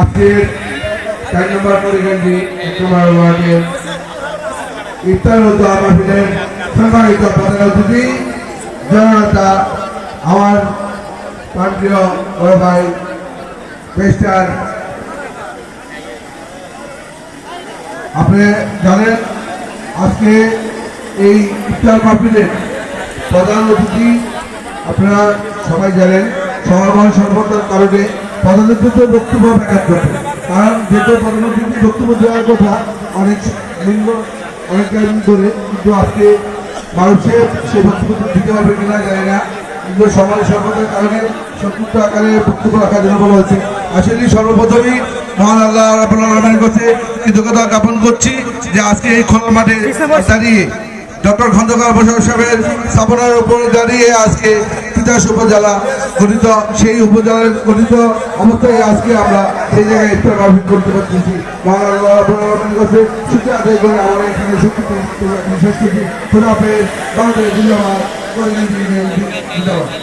আজকের চার নম্বর পরিগঞ্জি এক নম্বর ওয়ার্ডের ইফতার সম্মানিত প্রধান অতিথি জনতা আমার ভাই, মিস্টার আপনি জানেন, আজকে এই ইফতার মাহফিলের প্রধান অতিথি আপনারা সবাই জানেন, সমাগম সর্বতার কারণে অতিথির বক্তব্য ব্যাঘাত ঘটে কারণ যেহেতু অতিথি বক্তব্য দেওয়ার কথা অনেক মূল্য অনেক দিন ধরে কিন্তু আজকে মানুষের সে বক্তব্য দিতে পারবে কিনা যায় না। কিন্তু সমাজ সর্বতার কারণে সংক্ষিপ্ত আকারে বক্তব্য রাখার জন্য বলা হয়েছে আসলে সর্বপ্রথমই মহান আল্লাহ রাবুল আলমের কাছে কৃতজ্ঞতা জ্ঞাপন করছি যে আজকে এই খোলা মাঠে দাঁড়িয়ে ডক্টর খন্দকার বসাক সাহেবের স্থাপনার উপরে দাঁড়িয়ে আজকে তিতাস উপজেলা গঠিত, সেই উপজেলার গঠিত অবস্থায় আজকে আমরা সেই জায়গায় ইফতার মাহফিল করতে পারতেছি। বাংলাদেশ